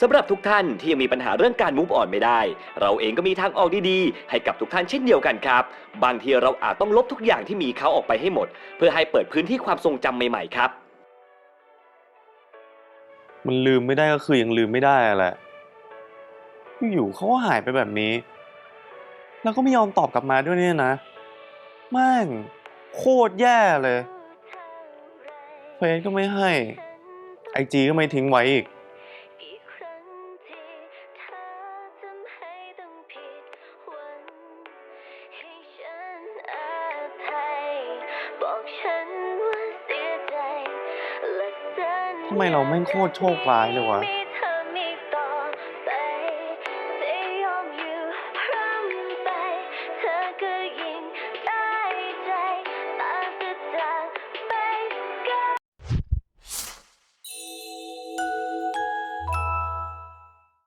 สำหรับทุกท่านที่ยังมีปัญหาเรื่องการมูฟออนไม่ได้ เราเองก็มีทางออกดีๆ ให้กับทุกท่านเช่นเดียวกันครับ บางทีเราอาจต้องลบทุกอย่างที่มีเขาออกไปให้หมด เพื่อให้เปิดพื้นที่ความทรงจำใหม่ๆครับ มันลืมไม่ได้ก็คือยังลืมไม่ได้อะแหละอยู่ๆเขาก็หายไปแบบนี้ แล้วก็ไม่ยอมตอบกลับมาด้วยเนี่ยนะแม่งโคตรแย่เลยเฟซก็ไม่ให้ไอจีก็ไม่ทิ้งไว้อีก ทำไมเราแม่งโคตรโชคร้ายเลยวะไม่มีเธอมีต่อไปจะยอมอยู่พร่ำไปเธอก็ยิ่ง